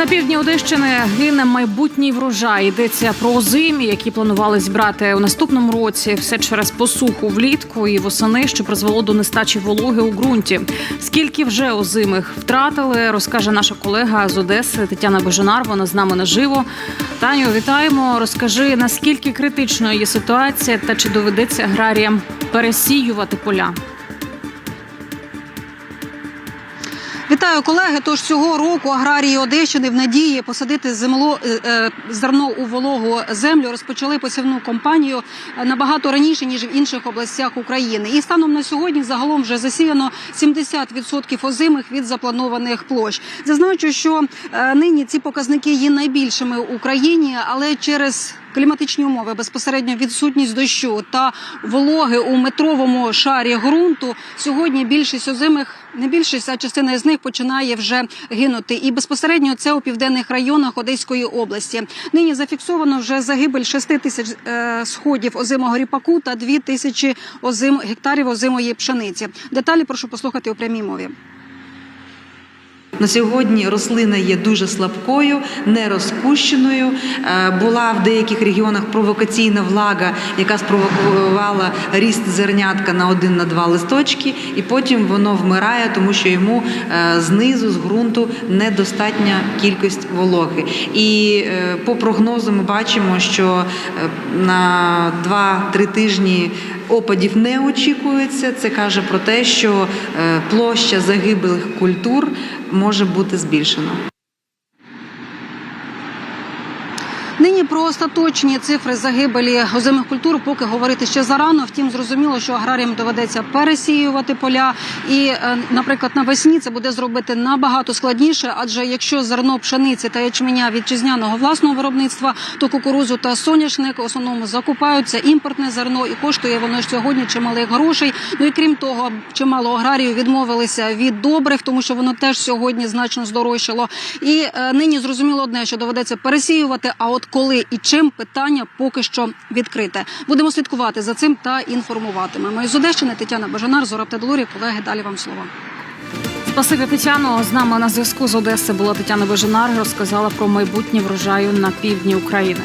На півдні Одещини гине майбутній врожай. Йдеться про озимі, які планували збирати у наступному році. Все через посуху влітку і восени, що призвело до нестачі вологи у ґрунті. Скільки вже озимих втратили, розкаже наша колега з Одеси Тетяна Бежанар. Вона з нами наживо. Таню, вітаємо. Розкажи наскільки критичною є ситуація, та чи доведеться аграріям пересіювати поля. Вітаю колеги. Тож цього року аграрії Одещини в надії посадити земло е, е, зерно у вологу землю розпочали посівну кампанію набагато раніше ніж в інших областях України. І станом на сьогодні загалом вже засіяно 70% озимих від запланованих площ. Зазначу, що е, нині ці показники є найбільшими в Україні, але через Кліматичні умови, безпосередньо відсутність дощу та вологи у метровому шарі ґрунту. Сьогодні більшість озимих, не більшість, а частина з них починає вже гинути. І безпосередньо це у південних районах Одеської області. Нині зафіксовано вже загибель 6 тисяч е, сходів озимого ріпаку та 2 тисячі озим гектарів озимої пшениці. Деталі прошу послухати у прямій мові. На сьогодні рослина є дуже слабкою, не розпущеною. Е, Була в деяких регіонах провокаційна влага, яка спровокувала ріст зернятка на один на два листочки, і потім воно вмирає, тому що йому е, знизу, з ґрунту, недостатня кількість вологи. І е, по прогнозу ми бачимо, що на 2-3 тижні опадів не очікується. Це каже про те, що е, площа загиблих культур може бути збільшена. Нині про остаточні цифри загибелі озимих культур поки говорити ще зарано. Втім, зрозуміло, що аграріям доведеться пересіювати поля. І, е, наприклад, навесні це буде зробити набагато складніше, адже якщо зерно пшениці та ячменя вітчизняного власного виробництва, то кукурузу та соняшник в основному закупаються імпортне зерно і коштує воно сьогодні чималих грошей. Ну і крім того, чимало аграріїв відмовилися від добрив, тому що воно теж сьогодні значно здорожчало. І е, нині зрозуміло одне, що доведеться пересіювати. А от коли і чим питання поки що відкрите. Будемо слідкувати за цим та інформуватимемо. Із Одещини Тетяна Бажанар, Зора Птадолорі. Колеги, далі вам слово. Спасибі Тетяно. З нами на зв'язку з Одеси була Тетяна Бежанар. Розказала про майбутнє врожаю на півдні України.